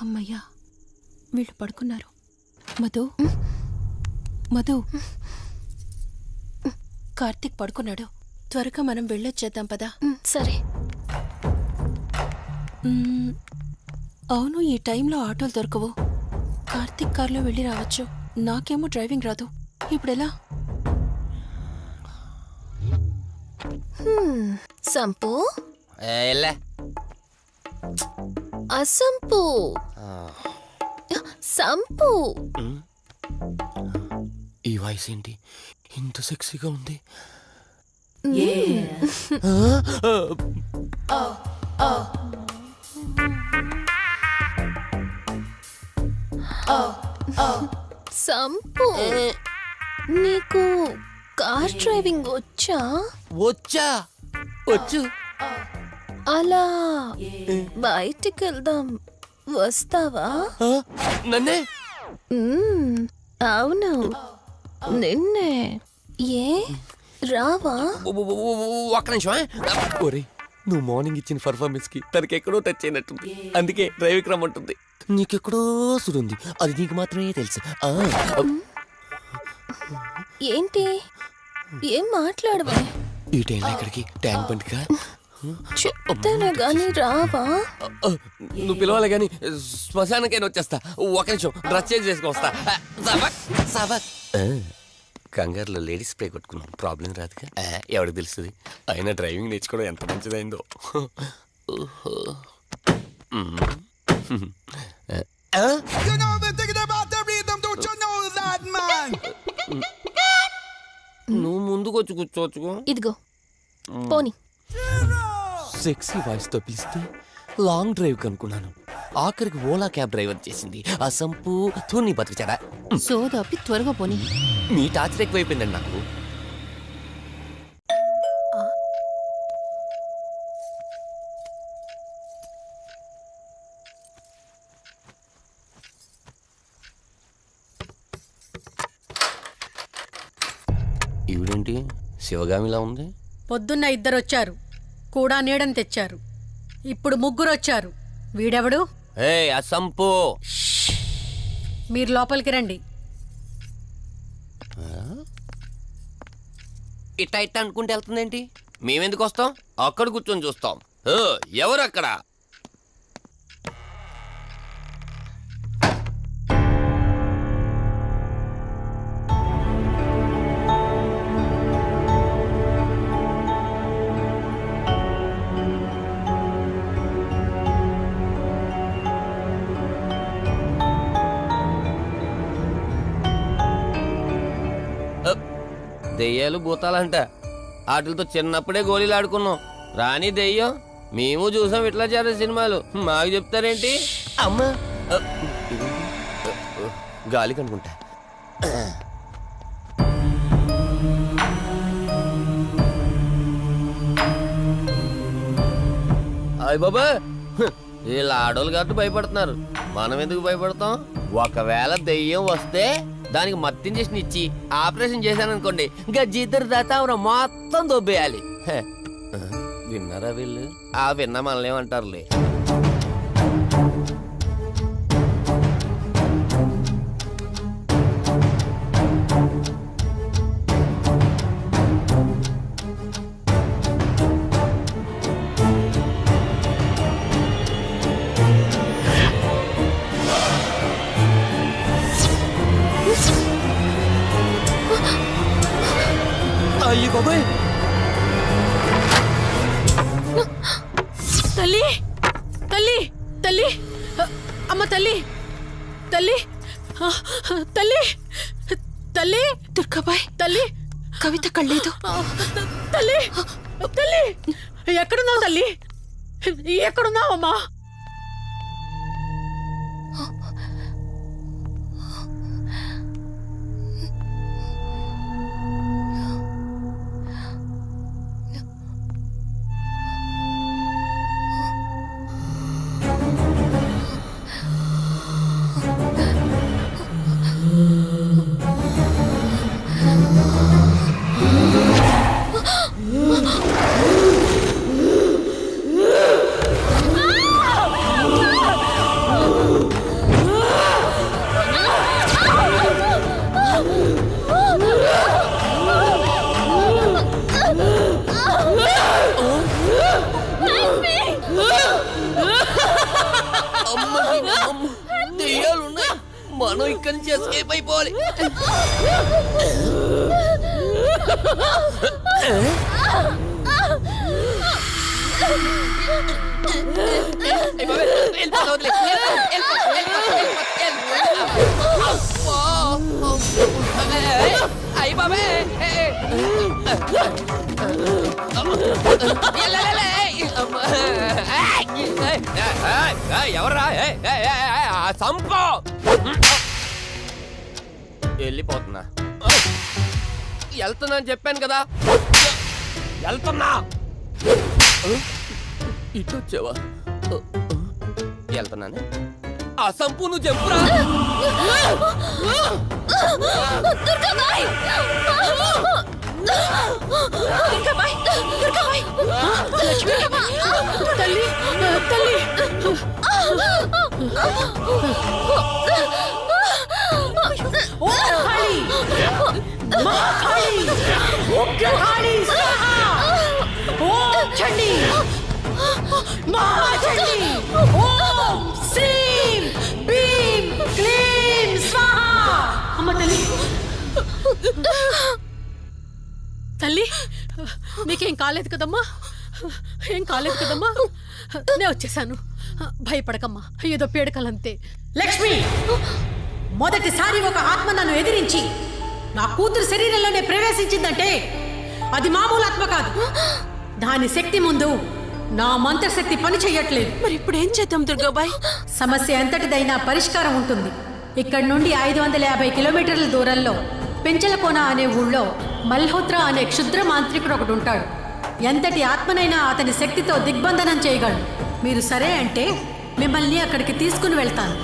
అమ్మయ్యా వీళ్ళు పడుకున్నారు. మధు మధు. కార్తీక్ పడుకున్నాడు. త్వరగా మనం వెళ్ళొచ్చేద్దాం పదా? సరే. అవును ఈ టైంలో ఆటోలు దొరకవు. కార్తీక్ కార్లో వెళ్ళి రావచ్చు. నాకేమో డ్రైవింగ్ రాదు. ఇప్పుడెలా? సంపు? ఎల్లే. అసంపు. సంపు. ఈ వాయిస్ ఏంటి? ఇంత సెక్సీగా ఉంది. సంపు. నీకు కార్ డ్రైవింగ్ వచ్చా? వచ్చా. వచ్చు. అలా. బయటికి వెళ్దాం వస్తావా? నన్నే? అవును. నిన్నే. ఏ? రావా? ఒ- ఒ- ఒ- ఒ- ఒక్క నిమిషం ఒరే నువ్వు మార్నింగ్ ఇచ్చిన పర్ఫార్మెన్స్కి తనకి ఎక్కడో టచ్ అయినట్టుంది అందుకే డ్రైవింగ్ రమ్మంటుంది. నీకెక్కడో సుడుంది. అది నీకు మాత్రమే తెలుసు. ఏంటి? ఏం మాట్లాడవా? ఈ టైంలో ఇక్కడికి ట్యాంక్ బండ్కా? చెప్తాను గాని రావా? నువ్వు పిలవాలి కానీ శ్మశానకైనా వచ్చేస్తా. ఒక నిమిషం డ్రెస్ చేంజ్. ఆ, కంగారులో లేడీస్ స్ప్రే కొట్టుకున్నాం. ప్రాబ్లం రాదుగా? ఎవరికి తెలుస్తుంది? అయినా డ్రైవింగ్ నేర్చుకోవడం ఎంత మంచిదైందో. ఓహో. మ్మ్. ఆ, You know the thing about the rhythm, don't you know that, man? నువ్వు ముందుకు వచ్చి కూర్చోవచ్చుకో. ఇదిగో. పోని. సెక్సీ వాయిస్తో పిలిస్తే లాంగ్ డ్రైవ్ కనుక్కున్నాను. ఆఖరికి ఓలా క్యాబ్ డ్రైవర్ చేసింది. ఆ సంపు తూని బతికిచాడా సోదాపి త్వరగా పోనీ. మీ టార్చర్ ఎక్కువైపోయిందండి నాకు. ఈవిడేంటి? శివగామిలా ఉంది? పొద్దున్న ఇద్దరొచ్చారు. కూడా నీడని తెచ్చారు. ఇప్పుడు ముగ్గురొచ్చారు. వీడెవడు? ఏ అసంపు. మీరు లోపలికి రండి. ఇట్ట ఇట్ట అనుకుంటే వెళ్తుందేంటి? మేమెందుకు వస్తాం? అక్కడ కూర్చొని చూస్తాం. ఎవరు అక్కడ దెయ్యాలు భూతాలంట. వాటితో చిన్నప్పుడే గోళీలు ఆడుకున్నాం రాని దెయ్యం మేము చూసాం ఇట్లా చేరే సినిమాలు. మాకు చెప్తారేంటి? అమ్మా. గాలి కనుకుంటా. అయ్య బాబా వీళ్ళ ఆడోళ్ళు కాబట్టి భయపడుతున్నారు. మనం ఎందుకు భయపడతాం? ఒకవేళ దెయ్యం వస్తే దానికి మత్తు ఇంజక్షన్ ఇచ్చి ఆపరేషన్ చేశాననుకోండి ఇంకా జీతరు దాతావరం మొత్తం దొబ్బేయాలి. విన్నారా వీళ్ళు? ఆ విన్న మనల్ని ఏమంటారులే. అయ్యి బాబాయ్. తల్లి తల్లి తల్లి. అమ్మ తల్లి తల్లి. తల్లి తల్లి. దుర్గాబాయ్ తల్లి. కవిత కళ్ళేదు. తల్లి తల్లి. ఎక్కడున్నావు తల్లి? ఎక్కడున్నావమ్మా? మనం ఇక్కడి నుంచి ఎస్కేప్ అయిపోవాలి. ఏయ్ బాబాయ్, వెళ్ళిపోతా, ఎవర్రా? సంపు వెళ్ళిపోతున్నా. వెళ్తున్నా అని చెప్పాను కదా. వెళ్తున్నా! ఇటు వచ్చావా? వెళ్తున్నాను. ఆ సంపు నువ్వు చెప్పురా. తల్లి! కాళీ ఉగ్ర స్వాహా ఓం ఓం శ్రీం భీం క్లీం స్వాహా అమ్మ తల్లి తల్లి కాలేదు కదమ్మా ఏం కాలేదు కదమ్మా నేను వచ్చేసాను భయపడకమ్మా. ఏదో పేడకలంతే. లక్ష్మి! మొదటిసారి ఒక ఆత్మ నన్ను ఎదిరించి నా కూతురు శరీరంలోనే ప్రవేశించిందంటే అది మామూలు ఆత్మ కాదు. దాని శక్తి ముందు నా మంత్రశక్తి పని చెయ్యట్లేదు మరి ఇప్పుడు ఏం చేద్దాం దుర్గాబాయ్? సమస్య ఎంతటిదైనా పరిష్కారం ఉంటుంది. ఇక్కడి నుండి ఐదు వందల యాభై కిలోమీటర్ల దూరంలో పెంచలకోన అనే ఊళ్ళో మల్హోత్రా అనే క్షుద్ర మాంత్రికుడు ఒకడు ఉంటాడు. ఎంతటి ఆత్మనైనా అతని శక్తితో దిగ్బంధనం చేయగలడు. మీరు సరే అంటే మిమ్మల్ని అక్కడికి తీసుకుని వెళ్తాను.